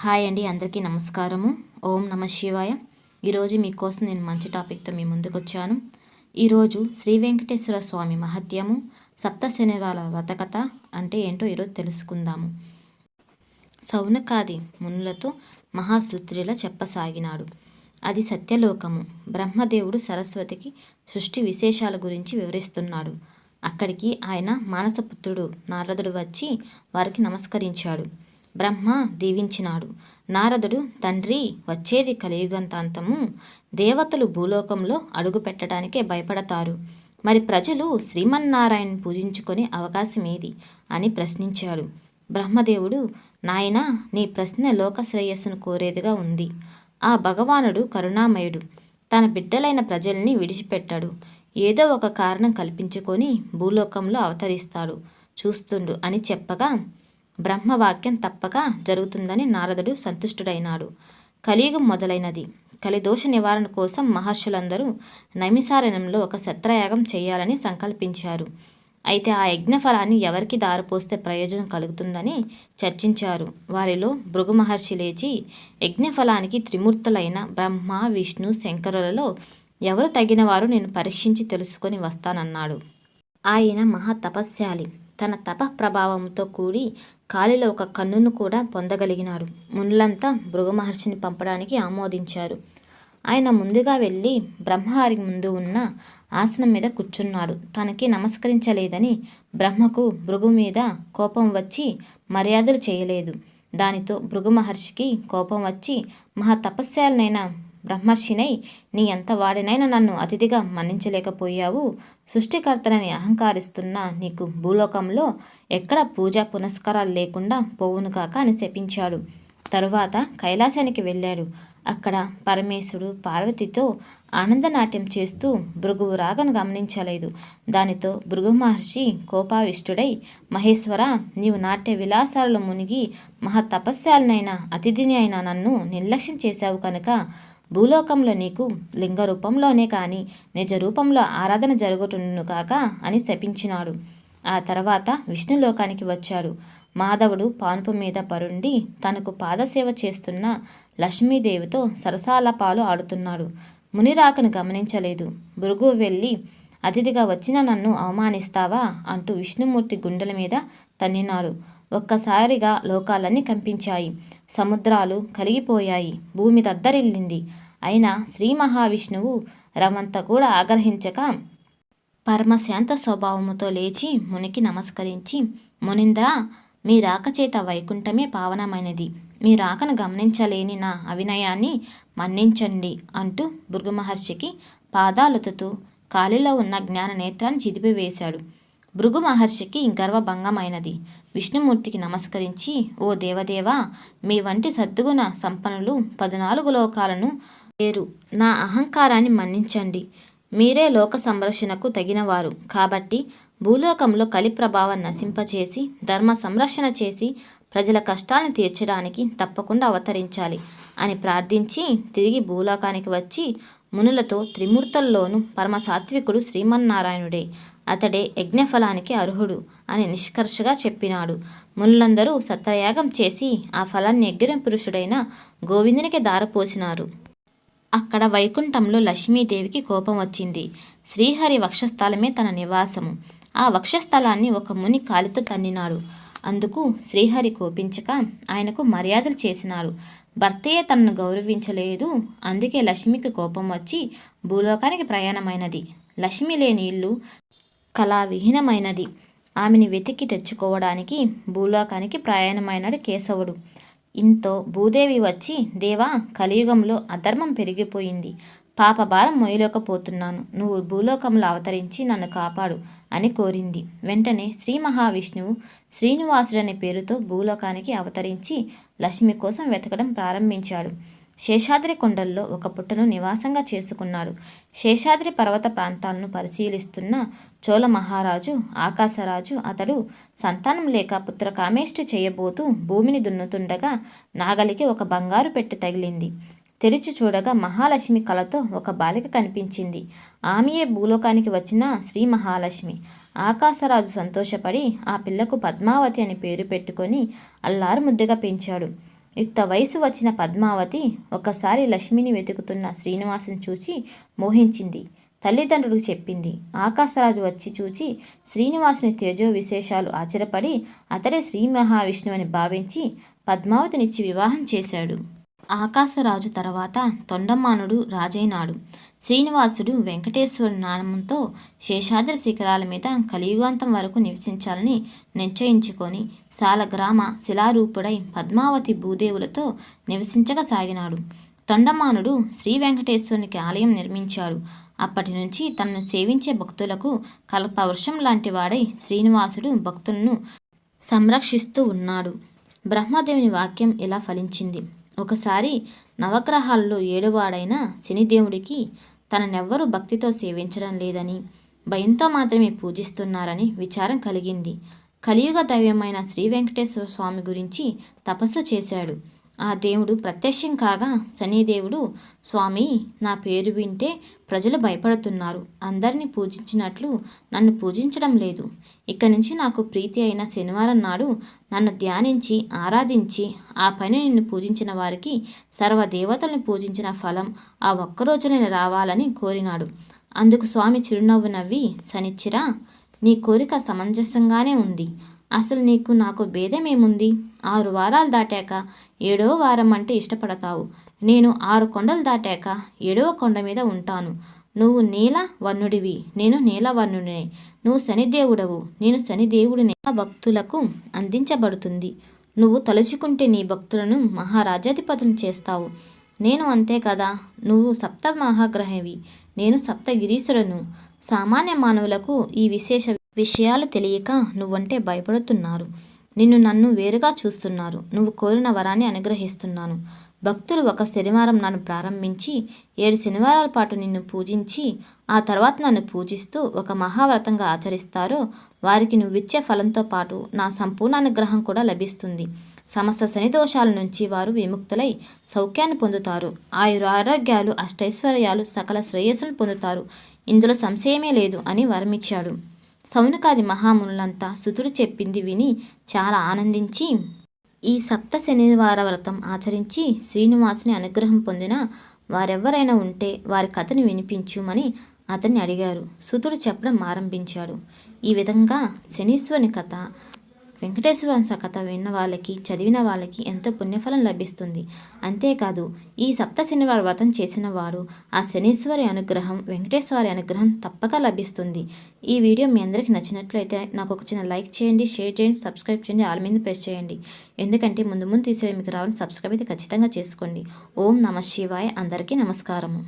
Hi అండి అందరికీ నమస్కారము. ఓం నమ శివాయ. ఈరోజు మీకోసం నేను మంచి టాపిక్తో మీ ముందుకు వచ్చాను. ఈరోజు శ్రీ వెంకటేశ్వర స్వామి మహత్యము సప్త శనివాల వ్రతకథ అంటే ఏంటో ఈరోజు తెలుసుకుందాము. సౌనకాది మునులతో మహాసూత్రిలా చెప్పసాగినాడు. అది సత్యలోకము. బ్రహ్మదేవుడు సరస్వతికి సృష్టి విశేషాల గురించి వివరిస్తున్నాడు. అక్కడికి ఆయన మానసపుత్రుడు నారదుడు వచ్చి వారికి నమస్కరించాడు. బ్రహ్మ దీవించినాడు. నారదుడు తండ్రి వచ్చేది కలియుగంతాంతము. దేవతలు భూలోకంలో అడుగు పెట్టడానికే భయపడతారు. మరి ప్రజలు శ్రీమన్నారాయణ పూజించుకునే అవకాశం ఏది అని ప్రశ్నించాడు. బ్రహ్మదేవుడు నాయనా నీ ప్రశ్న లోక శ్రేయస్సును కోరేదిగా ఉంది. ఆ భగవానుడు కరుణామయుడు. తన బిడ్డలైన ప్రజల్ని విడిచిపెట్టాడు. ఏదో ఒక కారణం కల్పించుకొని భూలోకంలో అవతరిస్తాడు. చూస్తుండు అని చెప్పగా బ్రహ్మవాక్యం తప్పక జరుగుతుందని నారదుడు సంతుష్టుడైనాడు. కలియుగం మొదలైనది. కలిదోష నివారణ కోసం మహర్షులందరూ నైమిసారణ్యంలో ఒక సత్రయాగం చేయాలని సంకల్పించారు. అయితే ఆ యజ్ఞఫలాన్ని ఎవరికి దారిపోస్తే ప్రయోజనం కలుగుతుందని చర్చించారు. వారిలో భృగు మహర్షి లేచి యజ్ఞఫలానికి త్రిమూర్తులైన బ్రహ్మ విష్ణు శంకరులలో ఎవరు తగినవారు నేను పరీక్షించి తెలుసుకొని వస్తానన్నాడు. ఆయన మహా తపస్యాలి తన తప ప్రభావంతో కూడి కాలిలో ఒక కన్నును కూడా పొందగలిగినాడు. మునులంతా భృగు మహర్షిని పంపడానికి ఆమోదించారు. ఆయన ముందుగా వెళ్ళి బ్రహ్మహారి ముందు ఉన్న ఆసనం మీద కూర్చున్నాడు. తనకి నమస్కరించలేదని బ్రహ్మకు భృగు మీద కోపం వచ్చి మర్యాదలు చేయలేదు. దానితో భృగు మహర్షికి కోపం వచ్చి మహా తపస్యాలనైనా బ్రహ్మర్షినై నీ ఎంత వాడినైనా నన్ను అతిథిగా మన్నించలేకపోయావు. సృష్టికర్తనని అహంకారిస్తున్న నీకు భూలోకంలో ఎక్కడ పూజా పునస్కారాలు లేకుండా పోవును కాక అని శపించాడు. తరువాత కైలాసానికి వెళ్ళాడు. అక్కడ పరమేశుడు పార్వతితో ఆనందనాట్యం చేస్తూ భృగువు రాగను గమనించలేదు. దానితో భృగు మహర్షి కోపావిష్టుడై మహేశ్వర నీవు నాట్య విలాసాలలో మునిగి మహా తపస్యాలనైనా అతిథిని అయినా నన్ను నిర్లక్ష్యం చేశావు కనుక భూలోకంలో నీకు లింగ రూపంలోనే కానీ నిజ రూపంలో ఆరాధన జరుగుతుండును కాక అని శపించినాడు. ఆ తర్వాత విష్ణులోకానికి వచ్చాడు. మాధవుడు పాన్పు మీద పరుండి తనకు పాదసేవ చేస్తున్న లక్ష్మీదేవితో సరసాల పాలు ఆడుతున్నాడు. మునిరాకను గమనించలేదు. భృగు వెళ్ళి అతిథిగా వచ్చిన నన్ను అవమానిస్తావా? అంటూ విష్ణుమూర్తి గుండెల మీద తన్నినాడు. ఒక్కసారిగా లోకాలన్నీ కంపించాయి. సముద్రాలు కలిగిపోయాయి భూమి దద్దరిల్లింది. అయినా శ్రీ మహావిష్ణువు రమంత కూడా ఆగ్రహించక పరమశాంత స్వభావముతో లేచి మునికి నమస్కరించి మునింద్ర మీ రాకచేత వైకుంఠమే పావనమైనది. మీ రాకను గమనించలేని నా అవినయాన్ని మన్నించండి అంటూ భృగు మహర్షికి పాదాలుతుతూ కాలిలో ఉన్న జ్ఞాన నేత్రాన్ని చిదిపివేశాడు. భృగు మహర్షికి గర్వభంగమైనది. విష్ణుమూర్తికి నమస్కరించి ఓ దేవదేవా మీ వంటి సద్దుగుణ సంపన్నులు పద్నాలుగు లోకాలను లేరు నా అహంకారాన్ని మన్నించండి. మీరే లోక సంరక్షణకు తగినవారు. కాబట్టి భూలోకంలో కలి ప్రభావం నశింపచేసి ధర్మ సంరక్షణ చేసి ప్రజల కష్టాలను తీర్చడానికి తప్పకుండా అవతరించాలి అని ప్రార్థించి తిరిగి భూలోకానికి వచ్చి మునులతో త్రిమూర్తుల్లోనూ పరమసాత్వికుడు శ్రీమన్నారాయణుడే. అతడే యజ్ఞఫలానికి అర్హుడు అని నిష్కర్షగా చెప్పినాడు. మునులందరూ సత్రయాగం చేసి ఆ ఫలాన్ని యజ్ఞ పురుషుడైన గోవిందునికి దారపోసినారు. అక్కడ వైకుంఠంలో లక్ష్మీదేవికి కోపం వచ్చింది. శ్రీహరి వక్షస్థలమే తన నివాసము. ఆ వక్షస్థలాన్ని ఒక ముని కాలితో తన్నినాడు. అందుకు శ్రీహరి కోపించక ఆయనకు మర్యాదలు చేసినాడు. భర్తయే తనను గౌరవించలేదు. అందుకే లక్ష్మికి కోపం వచ్చి భూలోకానికి ప్రయాణమైనది. లక్ష్మి లేని ఇల్లు కళావిహీనమైనది. ఆమెని వెతికి తెచ్చుకోవడానికి భూలోకానికి ప్రయాణమైనాడు కేశవుడు. ఇంతో భూదేవి వచ్చి దేవా కలియుగంలో అధర్మం పెరిగిపోయింది. పాప భారం మొయ్యలేకపోతున్నాను. నువ్వు భూలోకంలో అవతరించి నన్ను కాపాడు అని కోరింది. వెంటనే శ్రీ మహావిష్ణువు శ్రీనివాసుడనే పేరుతో భూలోకానికి అవతరించి లక్ష్మి కోసం వెతకడం ప్రారంభించాడు. శేషాద్రి కొండల్లో ఒక పుట్టను నివాసంగా చేసుకున్నాడు. శేషాద్రి పర్వత ప్రాంతాలను పరిశీలిస్తున్న చోళ మహారాజు ఆకాశరాజు అతడు సంతానం లేక పుత్ర కామేష్టి చేయబోతూ భూమిని దున్నుతుండగా నాగలికి ఒక బంగారు పెట్టి తగిలింది. తెరిచి చూడగా మహాలక్ష్మి కళతో ఒక బాలిక కనిపించింది. ఆమెయే భూలోకానికి వచ్చిన శ్రీ మహాలక్ష్మి. ఆకాశరాజు సంతోషపడి ఆ పిల్లకు పద్మావతి అని పేరు పెట్టుకొని అల్లారు ముద్దుగా పెంచాడు. యుక్త వయసు వచ్చిన పద్మావతి ఒకసారి లక్ష్మిని వెతుకుతున్న శ్రీనివాసుని చూచి మోహించింది. తల్లిదండ్రులకు చెప్పింది. ఆకాశరాజు వచ్చి చూచి శ్రీనివాసుని తేజో విశేషాలు ఆశ్చర్యపడి అతడే శ్రీ మహావిష్ణువు అని భావించి పద్మావతినిచ్చి వివాహం చేశాడు. ఆకాశరాజు తర్వాత తొండమానుడు రాజైనాడు. శ్రీనివాసుడు వెంకటేశ్వరుని నామంతో శేషాద్రి శిఖరాల మీద కలియుగాంతం వరకు నివసించాలని నిశ్చయించుకొని సాలగ్రామ శిలారూపుడై పద్మావతి భూదేవులతో నివసించక సాగినాడు. తొండమానుడు శ్రీ వెంకటేశ్వరునికి ఆలయం నిర్మించాడు. అప్పటి నుంచి తనను సేవించే భక్తులకు కల్పవృషం లాంటి వాడై శ్రీనివాసుడు భక్తులను సంరక్షిస్తూ ఉన్నాడు. బ్రహ్మదేవుని వాక్యం ఇలా ఫలించింది. ఒకసారి నవగ్రహాల్లో ఏడువాడైన శనిదేవుడికి తననెవ్వరూ భక్తితో సేవించడం లేదని భయంతో మాత్రమే పూజిస్తున్నారని విచారం కలిగింది. కలియుగ దైవమైన శ్రీ వెంకటేశ్వర స్వామి గురించి తపస్సు చేశాడు. ఆ దేవుడు ప్రత్యక్షం కాగా శనిదేవుడు స్వామి నా పేరు వింటే ప్రజలు భయపడుతున్నారు. అందరినీ పూజించినట్లు నన్ను పూజించడం లేదు. ఇక నుంచి నాకు ప్రీతి అయిన శనివారం నాడు నన్ను ధ్యానించి ఆరాధించి ఆ పని నిన్ను పూజించిన వారికి సర్వదేవతలను పూజించిన ఫలం ఆ ఒక్కరోజు నేను రావాలని కోరినాడు. అందుకు స్వామి చిరునవ్వు నవ్వి శనిచ్చిరా నీ కోరిక సమంజసంగానే ఉంది. అసలు నీకు నాకు భేదమేముంది? ఆరు వారాలు దాటాక ఏడో వారం అంటే ఇష్టపడతావు. నేను ఆరు కొండలు దాటాక ఏడవ కొండ మీద ఉంటాను. నువ్వు నీల వర్ణుడివి. నేను నీలవర్ణుడినే నువ్వు శనిదేవుడవు. నేను శనిదేవుడిని. భక్తులకు అందించబడుతుంది. నువ్వు తలుచుకుంటే నీ భక్తులను మహారాజాధిపతులు చేస్తావు. నేను అంతే కదా. నువ్వు సప్త మహాగ్రహవి నేను సప్తగిరీశుడను సామాన్య మానవులకు ఈ విశేష విషయాలు తెలియక నువ్వంటే భయపడుతున్నారు. నిన్ను నన్ను వేరుగా చూస్తున్నారు. నువ్వు కోరిన వరాన్ని అనుగ్రహిస్తున్నాను. భక్తులు ఒక శనివారం నన్ను ప్రారంభించి ఏడు శనివారాల పాటు నిన్ను పూజించి ఆ తర్వాత నన్ను పూజిస్తూ ఒక మహావ్రతంగా ఆచరిస్తారో. వారికి నువ్విచ్చే ఫలంతో పాటు నా సంపూర్ణ అనుగ్రహం కూడా లభిస్తుంది. సమస్త శని దోషాల నుంచి వారు విముక్తులై సౌఖ్యాన్ని పొందుతారు. ఆయుర ఆరోగ్యాలు అష్టైశ్వర్యాలు సకల శ్రేయస్సును పొందుతారు. ఇందులో సంశయమే లేదు అని వరమిచ్చాడు. సౌనకాది మహామునులంతా సుతుడు చెప్పింది విని చాలా ఆనందించి ఈ సప్త శనివార వ్రతం ఆచరించి శ్రీనివాసుని అనుగ్రహం పొందిన వారెవరైనా ఉంటే వారి కథను వినిపించుమని అతన్ని అడిగారు. సుతుడు చెప్పడం ఆరంభించాడు. ఈ విధంగా శనీశ్వరుని కథ వెంకటేశ్వర కథ విన్న వాళ్ళకి చదివిన వాళ్ళకి ఎంతో పుణ్యఫలం లభిస్తుంది. అంతేకాదు ఈ సప్త శనివారం వ్రతం చేసిన వారు ఆ శనీశ్వరి అనుగ్రహం వెంకటేశ్వరి అనుగ్రహం తప్పక లభిస్తుంది. ఈ వీడియో మీ అందరికీ నచ్చినట్లయితే నాకు ఒక చిన్న లైక్ చేయండి షేర్ చేయండి సబ్స్క్రైబ్ చేయండి ఆల్ మీద ప్రెస్ చేయండి. ఎందుకంటే ముందు ముందు తీసే మీకు రావాలని సబ్స్క్రైబ్ అయితే ఖచ్చితంగా చేసుకోండి. ఓం నమ శివాయ అందరికీ నమస్కారము.